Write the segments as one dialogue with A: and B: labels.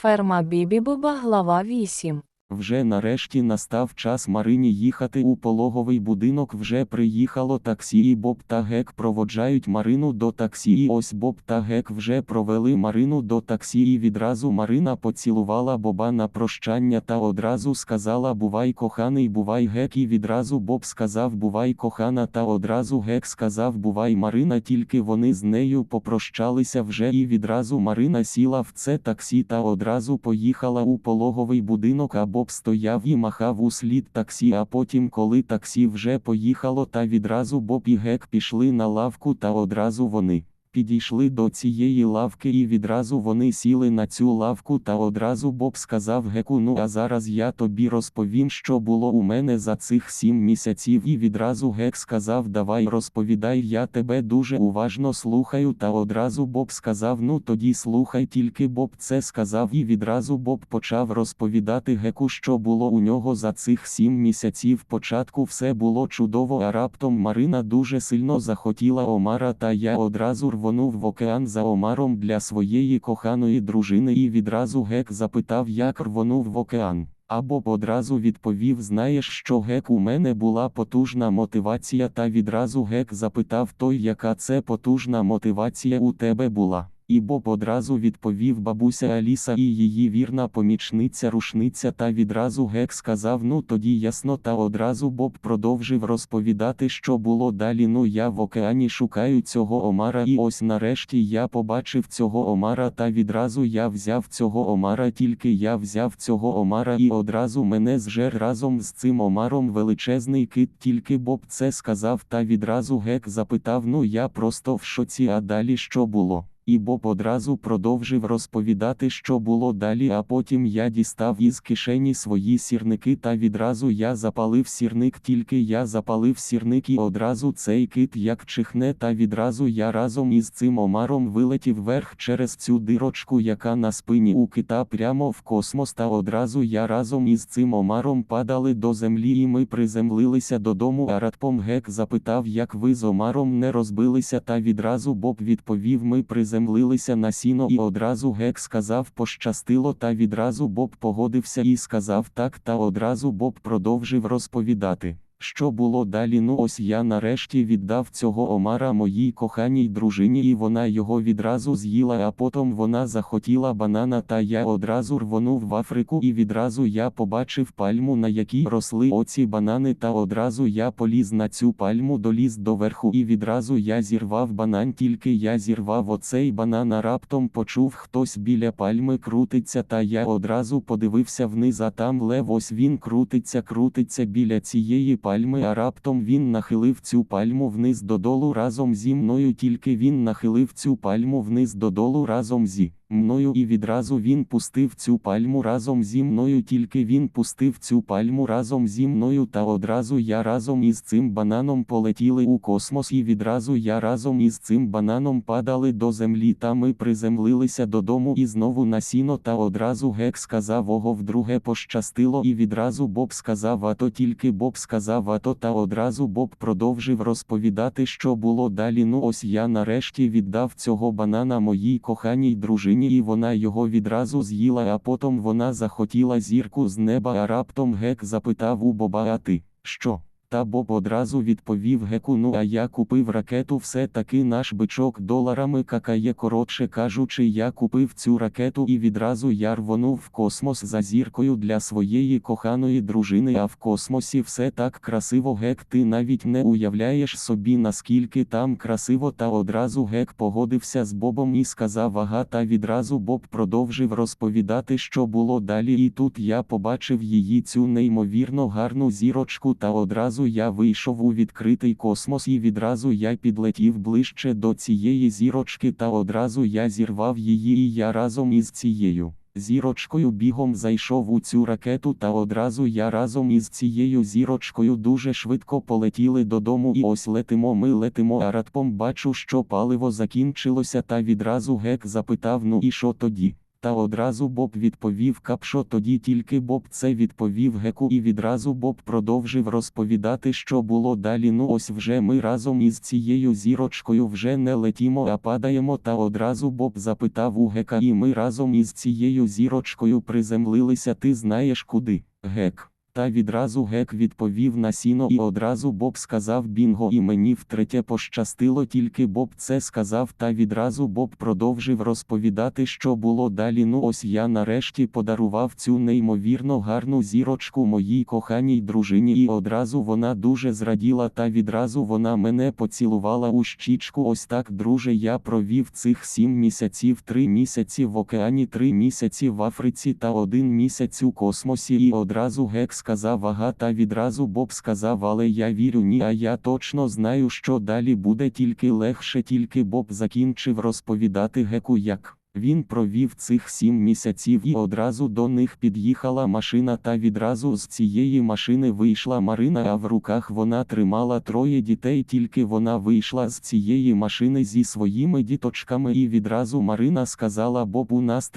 A: Ферма Бібі Буба глава 8.
B: Вже нарешті настав час Марині їхати у пологовий будинок. Вже приїхало таксі, і Боб та Гек проводжають Марину до таксі. І ось Боб та Гек вже провели Марину до таксі. І відразу Марина поцілувала Боба на прощання та одразу сказала Бувай коханий, бувай Гек. І відразу Боб сказав Бувай кохана, та одразу Гек сказав Бувай Марина. Тільки вони з нею попрощалися вже. І відразу Марина сіла в це таксі та одразу поїхала у пологовий будинок. А Боб стояв і махав у слід таксі. А потім, коли таксі вже поїхало, та відразу Боб і Гек пішли на лавку, та одразу вони. Підійшли до цієї лавки і відразу вони сіли на цю лавку та одразу Боб сказав Геку ну а зараз я тобі розповім що було у мене за цих сім місяців і відразу Гек сказав давай розповідай я тебе дуже уважно слухаю та одразу Боб сказав ну тоді слухай тільки Боб це сказав і відразу Боб почав розповідати Геку що було у нього за цих сім місяців. Початку все було чудово а раптом Марина дуже сильно захотіла Омара та я одразу рвонув в океан за Омаром для своєї коханої дружини і відразу Гек запитав, як рвонув в океан. Або одразу відповів: Знаєш, що Гек у мене була потужна мотивація, та відразу Гек запитав той, яка це потужна мотивація у тебе була. І Боб одразу відповів бабуся Аліса і її вірна помічниця рушниця та відразу Гек сказав ну тоді ясно та одразу Боб продовжив розповідати що було далі ну я в океані шукаю цього Омара і ось нарешті я побачив цього Омара та відразу я взяв цього Омара тільки я взяв цього Омара і одразу мене зжер разом з цим Омаром величезний кит тільки Боб це сказав та відразу Гек запитав ну я просто в шоці а далі що було. І Боб одразу продовжив розповідати, що було далі, а потім я дістав із кишені свої сірники, та відразу я запалив сірник, тільки я запалив сірник, і одразу цей кит як чихне, та відразу я разом із цим омаром вилетів вверх через цю дирочку, яка на спині у кита прямо в космос. Та одразу я разом із цим омаром падали до землі, і ми приземлилися додому. А Радпом Гек запитав, як ви з омаром не розбилися, та відразу Боб відповів: Ми приземлилися приземлилися на сіно і одразу Гек сказав пощастило та відразу Боб погодився і сказав так та одразу Боб продовжив розповідати. Що було далі? Ну ось я нарешті віддав цього омара моїй коханій дружині, і вона його відразу з'їла, а потім вона захотіла банана, та я одразу рвонув в Африку, і відразу я побачив пальму, на якій росли оці банани, та одразу я поліз на цю пальму, доліз до верху, і відразу я зірвав банан, тільки я зірвав оцей банан, а раптом почув хтось біля пальми крутиться, та я одразу подивився вниз, а там лев ось він крутиться, крутиться біля цієї пальми пальми, а раптом він нахилив цю пальму вниз додолу разом зі мною, тільки він нахилив цю пальму вниз додолу разом зі мною, і відразу він пустив цю пальму разом зі мною, тільки він пустив цю пальму разом зі мною, та одразу я разом із цим бананом полетіли у космос, і відразу я разом із цим бананом падали до землі, та ми приземлилися додому і знову на сіно, та одразу Гек сказав ого вдруге пощастило, і відразу Боб сказав, а то тільки Боб сказав, а то та одразу Боб продовжив розповідати, що було далі. Ну ось я нарешті віддав цього банана моїй коханій дружині і вона його відразу з'їла, а потім вона захотіла зірку з неба, а раптом гек запитав у Боба, а ти що? Та Боб одразу відповів Геку, ну а я купив ракету, все-таки наш бичок доларами какає, коротше кажучи, я купив цю ракету і відразу я рвонув в космос за зіркою для своєї коханої дружини, а в космосі все так красиво гек, ти навіть не уявляєш собі, наскільки там красиво, та одразу гек погодився з Бобом і сказав ага, та відразу Боб продовжив розповідати, що було далі, і тут я побачив її цю неймовірно гарну зірочку, та одразу Відразу я вийшов у відкритий космос і відразу я підлетів ближче до цієї зірочки, та одразу я зірвав її, і я разом із цією. Зірочкою бігом зайшов у цю ракету, та одразу я разом із цією зірочкою дуже швидко полетіли додому. І ось летимо, ми летимо, а радпом бачу, що паливо закінчилося, та відразу гек запитав: Ну і що тоді? Та одразу Боб відповів Капшо тоді тільки Боб це відповів Геку і відразу Боб продовжив розповідати, що було далі. Ну ось вже ми разом із цією зірочкою вже не летімо, а падаємо. Та одразу Боб запитав у Гека, і ми разом із цією зірочкою приземлилися. Ти знаєш куди? Гек. Та відразу Гек відповів на сіно і одразу Боб сказав Бінго і мені втретє пощастило тільки Боб це сказав та відразу Боб продовжив розповідати що було далі. Ну ось я нарешті подарував цю неймовірно гарну зірочку моїй коханій дружині і одразу вона дуже зраділа та відразу вона мене поцілувала у щічку. Ось так друже я провів цих сім місяців три місяці в океані три місяці в Африці та один місяць у космосі і одразу Гек сказав ага та відразу Боб сказав але я вірю ні а я точно знаю що далі буде тільки легше тільки Боб закінчив розповідати Геку як. Він провів цих сім місяців і одразу до них під'їхала машина та відразу з цієї машини вийшла Марина, а в руках вона тримала троє дітей, тільки вона вийшла з цієї машини зі своїми діточками і відразу Марина сказала Боб у нас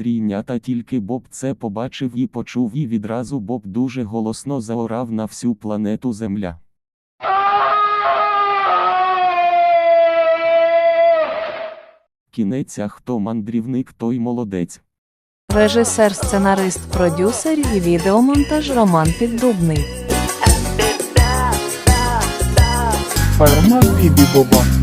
B: тільки Боб це побачив і почув і відразу Боб дуже голосно заорав на всю планету Земля. Кінець, а хто мандрівник, той молодець.
A: Режисер, сценарист, продюсер і відеомонтаж Роман Піддубний.
C: Фармак і Боба.